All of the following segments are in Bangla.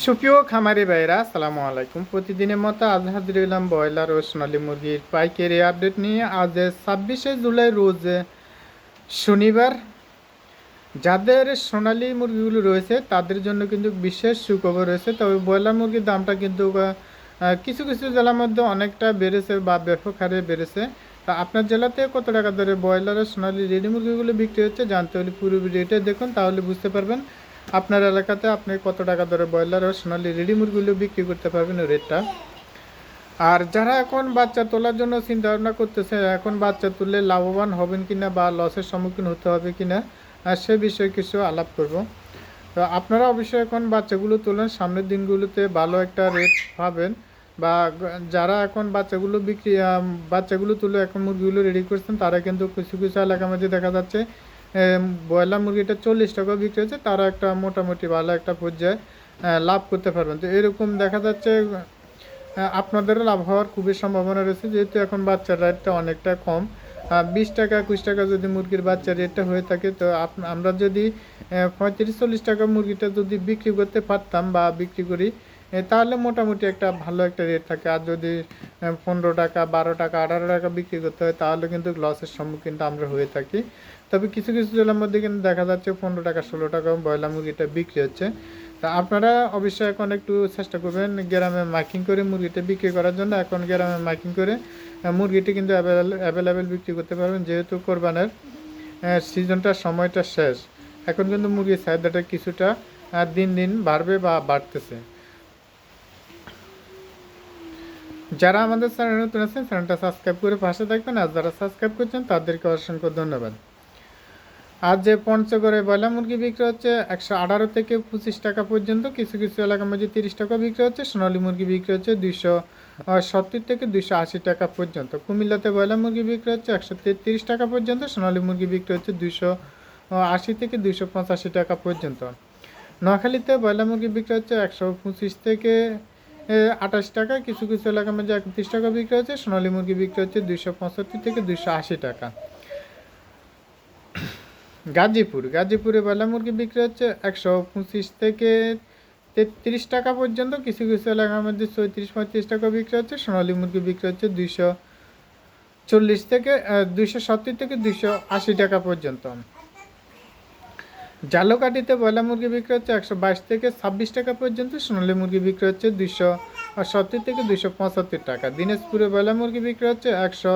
সুপ্রিয় খামারি ভাইরা আসসালামু আলাইকুম। প্রতিদিনের মতো আজ হাজির হলাম ব্রয়লার ও সোনালী মুরগির পাইকারি আপডেট নিয়ে। আজ ছাব্বিশে জুলাই রোজ শনিবার। যাদের সোনালী মুরগিগুলো রয়েছে, তাদের জন্য কিন্তু বিশেষ সুখবর রয়েছে। তবে ব্রয়লার মুরগির দামটা কিন্তু কিছু কিছু জেলার মধ্যে অনেকটা বেড়েছে বা ব্যাপক হারে বেড়েছে। তা আপনার জেলাতে কত টাকা ধরে ব্রয়লার ও সোনালী রেডি মুরগিগুলো বিক্রি হচ্ছে, জানতে হলে পুরো ভিডিওটা দেখুন, তাহলে বুঝতে পারবেন। আপনার এলাকাতে আপনি কত টাকা ধরে ব্রয়লার ও সোনালী রেডি মুরগিগুলো বিক্রি করতে পারবেন রেটটা? আর যারা এখন বাচ্চা তোলার জন্য চিন্তা ভাবনা করতেছে, এখন বাচ্চা তুললে লাভবান হবেন কিনা বা লসের সম্মুখীন হতে হবে কিনা সে বিষয়ে কিছু আলাপ করব। তো আপনারা অবশ্যই এখন বাচ্চাগুলো তোলেন, সামনের দিনগুলোতে ভালো একটা রেট পাবেন। বা যারা এখন বাচ্চাগুলো বিক্রি বাচ্চাগুলো তুলে এখন মুরগিগুলো রেডি করছেন, তারা কিন্তু কিছু কিছু এলাকার মধ্যে দেখা যাচ্ছে ব্রয়লার মুরগিটা চল্লিশ টাকা বিক্রি হচ্ছে তারা একটা মোটামুটি ভালো একটা পর্যায়ে লাভ করতে পারবেন। তো এরকম দেখা যাচ্ছে আপনাদেরও লাভ হওয়ার খুবই সম্ভাবনা রয়েছে, যেহেতু এখন বাচ্চার রেটটা অনেকটা কম। বিশ টাকা, একুশ টাকা যদি মুরগির বাচ্চার রেটটা হয়ে থাকে, তো আমরা যদি পঁয়ত্রিশ, চল্লিশ টাকা মুরগিটা যদি বিক্রি করতে পারতাম বা বিক্রি করি তাহলে মোটামুটি একটা ভালো একটা রেট থাকে। আর যদি পনেরো টাকা, বারো টাকা, আঠারো টাকা বিক্রি করতে হয়, তাহলে কিন্তু লসের সম্মুখীনটা আমরা হয়ে থাকি। তবে কিছু কিছু জেলার মধ্যে কিন্তু দেখা যাচ্ছে পনেরো টাকা, ষোলো টাকা ব্রয়লার মুরগিটা বিক্রি হচ্ছে। তা আপনারা অবশ্যই এখন একটু চেষ্টা করবেন গ্রামে মাইকিং করে মুরগিটা বিক্রি করার জন্য। এখন গ্রামে মাইকিং করে মুরগিটি কিন্তু অ্যাভেলেবেল বিক্রি করতে পারবেন, যেহেতু কোরবানের সিজনটার সময়টা শেষ। এখন কিন্তু মুরগির চাহিদাটা কিছুটা দিন দিন বাড়বে বা বাড়তেছে। যারা আমাদের চ্যানেল নতুন আছেন, চ্যানেলটা সাবস্ক্রাইব করে পাশে থাকবেন। আর যারা সাবস্ক্রাইব করছেন, তাদেরকে অসংখ্য ধন্যবাদ। আজ যে পঞ্চগড়ে বয়লা মুরগি বিক্রি হচ্ছে, একশো আঠারো থেকে পঁচিশ টাকা পর্যন্ত। কিছু কিছু এলাকার মধ্যে তিরিশ টাকা বিক্রি হচ্ছে। সোনালী মুরগি বিক্রি হচ্ছে দুইশো সত্তর থেকে দুইশো আশি টাকা পর্যন্ত। কুমিল্লাতে বয়লা মুরগি বিক্রি হচ্ছে একশো তেত্রিশ টাকা পর্যন্ত। সোনালী মুরগি বিক্রি হচ্ছে দুইশো আশি থেকে দুইশো পঁচাশি টাকা পর্যন্ত। নোয়াখালীতে বয়লা মুরগি বিক্রি হচ্ছে একশো পঁচিশ থেকে আঠাশ টাকা, কিছু কিছু এলাকার মধ্যে একত্রিশ টাকা বিক্রি হচ্ছে, সোনালী মুরগি বিক্রি হচ্ছে দুইশো পঁচাত্তর থেকে দুইশো আশি টাকা। গাজীপুর, গাজীপুরে বেলা মুরগি বিক্রি হচ্ছে একশো পঁচিশ থেকে তেত্রিশ টাকা পর্যন্ত, কিছু কিছু এলাকার মধ্যে চৌত্রিশ পঁয়ত্রিশ টাকা বিক্রি হচ্ছে, সোনালী মুরগি বিক্রি হচ্ছে দুইশো চল্লিশ থেকে দুইশো সত্তর থেকে দুইশো আশি টাকা পর্যন্ত। জালকাঠিতে বয়লা মুরগি বিক্রি হচ্ছে একশো বাইশ থেকে ছাব্বিশ টাকা পর্যন্ত, সোনালী মুরগি বিক্রি হচ্ছে দুইশো সত্তর থেকে দুইশো পঁচাত্তর টাকা। দিনাজপুরে বয়লা মুরগি বিক্রি হচ্ছে একশো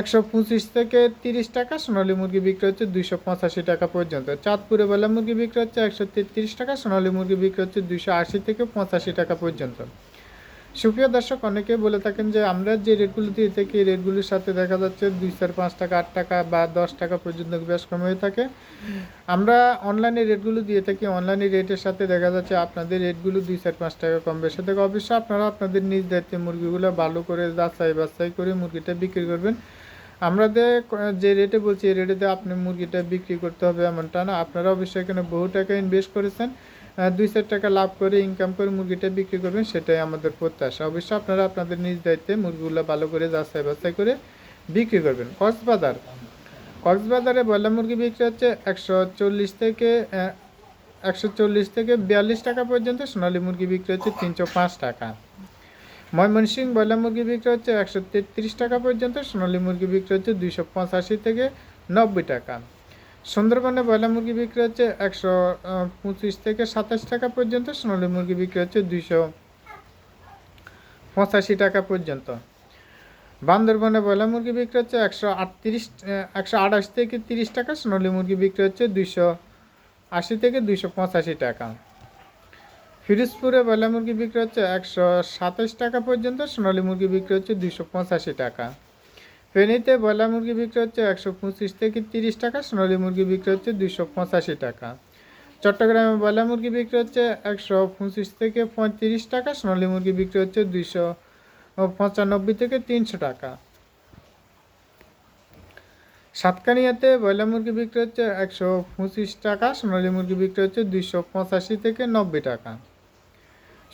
একশো পঁচিশ থেকে তিরিশ টাকা, সোনালী মুরগি বিক্রি হচ্ছে দুইশো পঁচাশি টাকা পর্যন্ত। চাঁদপুরে বেলা মুরগি বিক্রি হচ্ছে একশো তেত্রিশ টাকা, সোনালী মুরগি বিক্রি হচ্ছে দুইশো আশি থেকে পঁচাশি টাকা পর্যন্ত। সুপ্রিয় দর্শক অনেকে বলে থাকেন যে আমরা যে রেটগুলো দিয়ে থাকি, এই রেটগুলির সাথে দেখা যাচ্ছে দুই চার, পাঁচ টাকা, আট টাকা বা দশ টাকা পর্যন্ত বেশ কম হয়ে থাকে। আমরা অনলাইনে রেটগুলো দিয়ে থাকি অনলাইনে রেটের সাথে দেখা যাচ্ছে আপনাদের রেটগুলো দুই চার, পাঁচ টাকা কম। বেশি থাকে অবশ্যই আপনারা আপনাদের নিজ দায়িত্বে মুরগিগুলো ভালো করে যাচাই বাছাই করে মুরগিটা বিক্রি করবেন। আমরা যে রেটে বলছি, এই রেটেতে আপনি মুরগিটা বিক্রি করতে হবে এমনটা না। আপনারা অবশ্যই এখানে বহু টাকা ইনভেস্ট করেছেন। দুই চার টাকা লাভ করে ইনকাম করে মুরগিটা বিক্রি করবেন, সেটাই আমাদের প্রত্যাশা। অবশ্যই আপনারা আপনাদের নিজ দায়িত্বে মুরগিগুলো ভালো করে যাচাই বাছাই করে বিক্রি করবেন। কক্সবাজার। কক্সবাজারে ব্রয়লার মুরগি বিক্রি হচ্ছে একশো চল্লিশ থেকে একশো চল্লিশ থেকে বিয়াল্লিশ টাকা পর্যন্ত, সোনালী মুরগি বিক্রি হচ্ছে তিনশো পাঁচ টাকা। ময়মনসিংহ ব্রয়লার মুরগি বিক্রি হচ্ছে একশো তেত্রিশ টাকা পর্যন্ত, সোনালী মুরগি বিক্রি হচ্ছে দুইশো পঁচাশি থেকে নব্বই টাকা। সুন্দরবনে ব্রয়লার মুরগি বিক্রি হচ্ছে একশো পঁচিশ থেকে সাতাশ টাকা পর্যন্ত, সোনালী মুরগি বিক্রি হচ্ছে দুইশো পঁচাশি টাকা পর্যন্ত। বান্দরবনে ব্রয়লার মুরগি বিক্রি হচ্ছে একশো আটত্রিশ একশো আঠাশ থেকে তিরিশ টাকা, সোনালী মুরগি বিক্রি হচ্ছে দুইশো আশি থেকে দুইশো পঁচাশি টাকা। ফিরোজপুরে ব্রয়লার মুরগি বিক্রি হচ্ছে একশো সাতাশ টাকা পর্যন্ত, সোনালী মুরগি বিক্রি হচ্ছে দুইশো পঁচাশি টাকা। ফেনীতে ব্রয়লার মুরগি বিক্রি হচ্ছে একশো পঁচিশ থেকে তিরিশ টাকা, সোনালি মুরগি বিক্রি হচ্ছে দুইশো পঁচাশি টাকা। চট্টগ্রামে ব্রয়লার মুরগি বিক্রি হচ্ছে একশো পঁচিশ থেকে পঁয়ত্রিশ টাকা, সোনালি মুরগি বিক্রি হচ্ছে দুইশো পঁচানব্বই থেকে তিনশো টাকা। সাতকানিয়াতে ব্রয়লার মুরগি বিক্রি হচ্ছে একশো পঁচিশ টাকা, সোনালি মুরগি বিক্রি হচ্ছে দুইশো পঁচাশি থেকে নব্বই টাকা।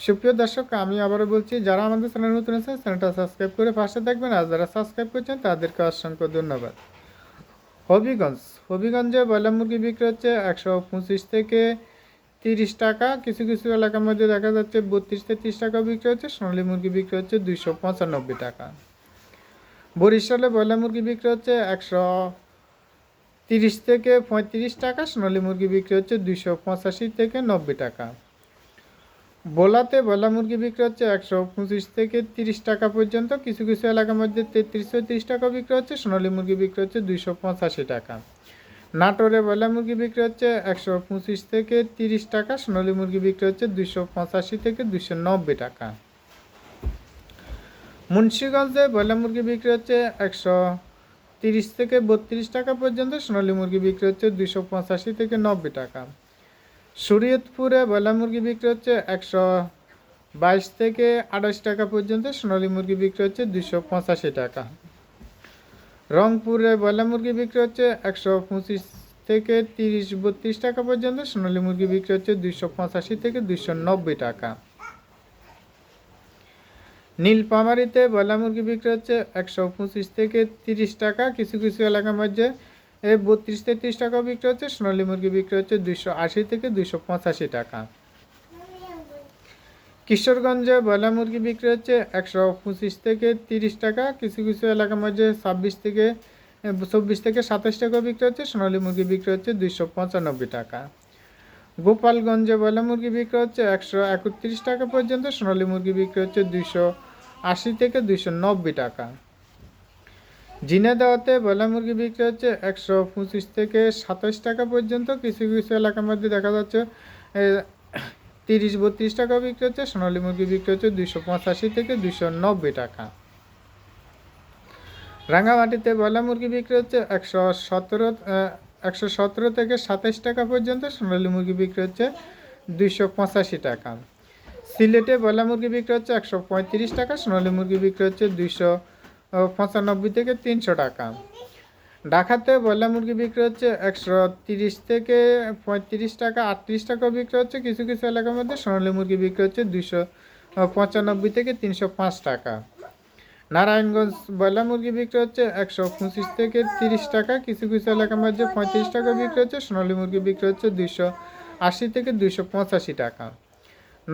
সুপ্রিয় দর্শক, আমি আবারও বলছি, যারা আমাদের চ্যানেল নতুন আছে চ্যানেলটা সাবস্ক্রাইব করে পাশে থাকবেন। আর যারা সাবস্ক্রাইব করছেন, তাদেরকে অসংখ্য ধন্যবাদ। হবিগঞ্জ, হবিগঞ্জে ব্রয়লার মুরগি বিক্রি হচ্ছে একশো পঁচিশ থেকে তিরিশ টাকা। কিছু কিছু এলাকার মধ্যে দেখা যাচ্ছে বত্রিশ থেকে তিরিশ টাকা বিক্রি হচ্ছে। সোনালী মুরগি বিক্রি হচ্ছে দুইশো পঁচানব্বই টাকা। বরিশালে ব্রয়লার মুরগি বিক্রি হচ্ছে একশো তিরিশ থেকে পঁয়ত্রিশ টাকা। সোনালী মুরগি বিক্রি হচ্ছে দুইশো পঁচাশি থেকে নব্বই টাকা। বোলাতে ব্রয়লার মুরগি বিক্রি হচ্ছে একশো পঁচিশ থেকে তিরিশ টাকা পর্যন্ত। কিছু কিছু এলাকার মধ্যে তেত্রিশশো তিরিশ টাকা বিক্রি হচ্ছে, সোনালী মুরগি বিক্রি হচ্ছে দুইশো পঁচাশি টাকা। নাটোরে ব্রয়লার মুরগি বিক্রি হচ্ছে একশো পঁচিশ থেকে তিরিশ টাকা, সোনালী মুরগি বিক্রি হচ্ছে দুইশো পঁচাশি থেকে দুইশো নব্বই টাকা। মুন্সিগঞ্জে ব্রয়লার মুরগি বিক্রি হচ্ছে একশো তিরিশ থেকে বত্রিশ টাকা পর্যন্ত, সোনালী মুরগি বিক্রি হচ্ছে দুইশো পঁচাশি থেকে নব্বই টাকা। শরীয়তপুরে ব্রয়লার মুরগি বিক্রি হচ্ছে একশো বাইশ থেকে আঠাশ টাকা পর্যন্ত, সোনালী মুরগি বিক্রি হচ্ছে দুইশো পঁচাশি টাকা। রংপুরে ব্রয়লার মুরগি বিক্রি হচ্ছে একশো পঁচিশ থেকে তিরিশ বত্রিশ টাকা পর্যন্ত, সোনালী মুরগি বিক্রি হচ্ছে দুইশো পঁচাশি থেকে দুইশো নব্বই টাকা। নীলপামারিতে ব্রয়লার মুরগি বিক্রি হচ্ছে একশো পঁচিশ থেকে তিরিশ টাকা, কিছু কিছু এলাকার মধ্যে এ বত্রিশ তেত্রিশ টাকা বিক্রি হচ্ছে, সোনালী মুরগি বিক্রি হচ্ছে দুইশো আশি থেকে দুইশো পঁচাশি টাকা। কিশোরগঞ্জে ব্রয়লার মুরগি বিক্রি হচ্ছে একশো পঁচিশ থেকে তিরিশ টাকা, কিছু কিছু এলাকার মধ্যে ছাব্বিশ থেকে চব্বিশ থেকে সাতাশ টাকা বিক্রি হচ্ছে, সোনালী মুরগি বিক্রি হচ্ছে দুইশো পঁচানব্বই টাকা। গোপালগঞ্জে ব্রয়লার মুরগি বিক্রি হচ্ছে একশো একত্রিশ টাকা পর্যন্ত, সোনালী মুরগি বিক্রি হচ্ছে দুইশো আশি থেকে দুইশো নব্বই টাকা। ঝিনাইদহতে ব্রয়লার মুরগি বিক্রি হচ্ছে একশো পঁচিশ থেকে সাতাশ টাকা পর্যন্ত। কিছু কিছু এলাকার মধ্যে দেখা যাচ্ছে তিরিশ বত্রিশ টাকা বিক্রি হচ্ছে, সোনালী মুরগি বিক্রি হচ্ছে দুইশো পঁচাশি থেকে দুইশো নব্বই টাকা। রাঙামাটিতে ব্রয়লার মুরগি বিক্রি হচ্ছে একশো সতেরো একশো সতেরো থেকে সাতাশ টাকা পর্যন্ত, সোনালী মুরগি বিক্রি হচ্ছে দুইশো পঁচাশি টাকা। সিলেটে ব্রয়লার মুরগি বিক্রি হচ্ছে একশো পঁয়ত্রিশ টাকা, সোনালী মুরগি বিক্রি হচ্ছে দুইশো পঁচানব্বই থেকে তিনশো টাকা। ঢাকাতে ব্রয়লার মুরগি বিক্রি হচ্ছে একশো তিরিশ থেকে পঁয়ত্রিশ টাকা, আটত্রিশ টাকা বিক্রি হচ্ছে। কিছু কিছু এলাকার মধ্যে সোনালী মুরগি বিক্রি হচ্ছে দুশো পঁচানব্বই থেকে তিনশো পাঁচ টাকা। নারায়ণগঞ্জ ব্রয়লার মুরগি বিক্রি হচ্ছে একশো পঁচিশ থেকে তিরিশ টাকা। কিছু কিছু এলাকার মধ্যে পঁয়ত্রিশ টাকা বিক্রি হচ্ছে। সোনালী মুরগি বিক্রি হচ্ছে দুশো আশি থেকে দুশো পঁচাশি টাকা।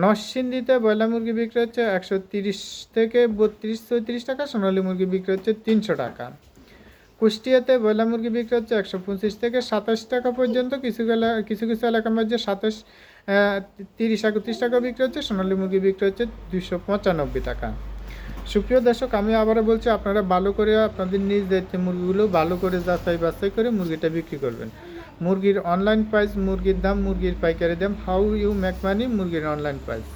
নরসিংদীতে ব্রয়লার মুরগি বিক্রি হচ্ছে একশো তিরিশ থেকে বত্রিশ, চৌত্রিশ টাকা, সোনালী মুরগি বিক্রি হচ্ছে তিনশো টাকা। কুষ্টিয়াতে ব্রয়লার মুরগি বিক্রি হচ্ছে একশো পঁচিশ থেকে সাতাশ টাকা পর্যন্ত। কিছু কিছু কিছু এলাকার মধ্যে সাতাশ তিরিশ, একত্রিশ টাকা বিক্রি হচ্ছে, সোনালী মুরগি বিক্রি হচ্ছে দুশো পঁচানব্বই টাকা। সুপ্রিয় দর্শক, আমি আবারও বলছি, আপনারা ভালো করে আপনাদের নিজ দায়িত্বে মুরগিগুলো ভালো করে যাচাই বাছাই করে মুরগিটা বিক্রি করবেন। মুরগির অনলাইন প্রাইস মুরগির দাম, মুরগির পাইকারি দাম হাউ ইউ মেক মানি মুরগির অনলাইন প্রাইস